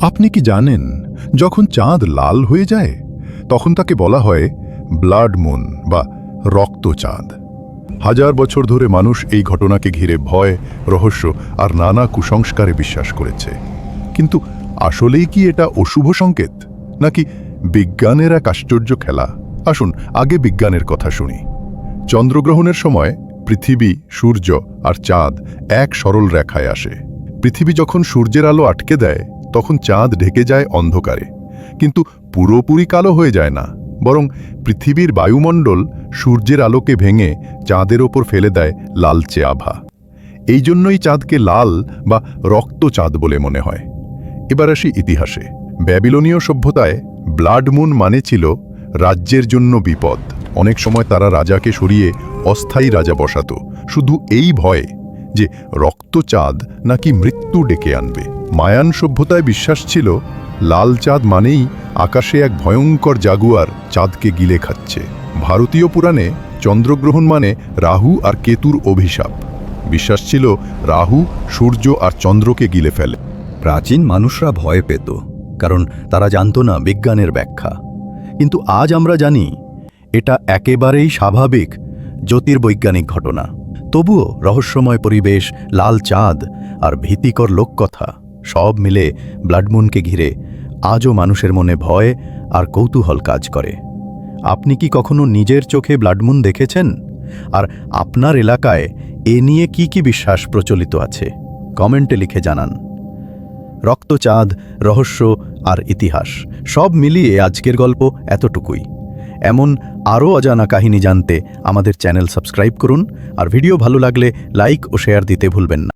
আপনি কি জানেন, যখন চাঁদ লাল হয়ে যায়, তখন তাকে বলা হয় ব্লাড মুন বা রক্ত চাঁদ। হাজার বছর ধরে মানুষ এই ঘটনাকে ঘিরে ভয়, রহস্য আর নানা কুসংস্কারে বিশ্বাস করেছে। কিন্তু আসলেই কি এটা অশুভ সংকেত, নাকি বিজ্ঞানের এক আশ্চর্য খেলা? আসুন, আগে বিজ্ঞানের কথা শুনি। চন্দ্রগ্রহণের সময় পৃথিবী, সূর্য আর চাঁদ এক সরল রেখায় আসে। পৃথিবী যখন সূর্যের আলো আটকে দেয় তখন চাঁদ ঢেকে যায় অন্ধকারে। কিন্তু পুরোপুরি কালো হয়ে যায় না, বরং পৃথিবীর বায়ুমণ্ডল সূর্যের আলোকে ভেঙে চাঁদের ওপর ফেলে দেয় লালচে আভা। এই জন্যই চাঁদকে লাল বা রক্ত চাঁদ বলে মনে হয়। এবার আসি ইতিহাসে। ব্যাবিলনীয় সভ্যতায় ব্লাড মুন মানে ছিল রাজ্যের জন্য বিপদ। অনেক সময় তারা রাজাকে সরিয়ে অস্থায়ী রাজা বসাত। শুধু এই ভয়ে যে রক্তচাঁদ নাকি মৃত্যু ডেকে আনবে। মায়ান সভ্যতায় বিশ্বাস ছিল, লাল চাঁদ মানেই আকাশে এক ভয়ঙ্কর জাগুয়ার চাঁদকে গিলে খাচ্ছে। ভারতীয় পুরাণে চন্দ্রগ্রহণ মানে রাহু আর কেতুর অভিশাপ। বিশ্বাস ছিল রাহু সূর্য আর চন্দ্রকে গিলে ফেলে। প্রাচীন মানুষরা ভয় পেত, কারণ তারা জানত না বিজ্ঞানের ব্যাখ্যা। কিন্তু আজ আমরা জানি, এটা একেবারেই স্বাভাবিক জ্যোতির্বৈজ্ঞানিক ঘটনা। তবুও রহস্যময় পরিবেশ, লাল চাঁদ আর ভীতিকর লোককথা। সব মিলে ব্লাডমুনকে ঘিরে আজও মানুষের মনে ভয় আর কৌতূহল কাজ করে। আপনি কি কখনো নিজের চোখে ব্লাডমুন দেখেছেন? আর আপনার এলাকায় এ নিয়ে কি কি বিশ্বাস প্রচলিত আছে? কমেন্টে লিখে জানান। রক্তচাঁদ, রহস্য আর ইতিহাস সব মিলিয়ে আজকের গল্প এতটুকুই। এমন আরও অজানা কাহিনী জানতে আমাদের চ্যানেল সাবস্ক্রাইব করুন আর ভিডিও ভালো লাগলে লাইক ও শেয়ার দিতে ভুলবেন না।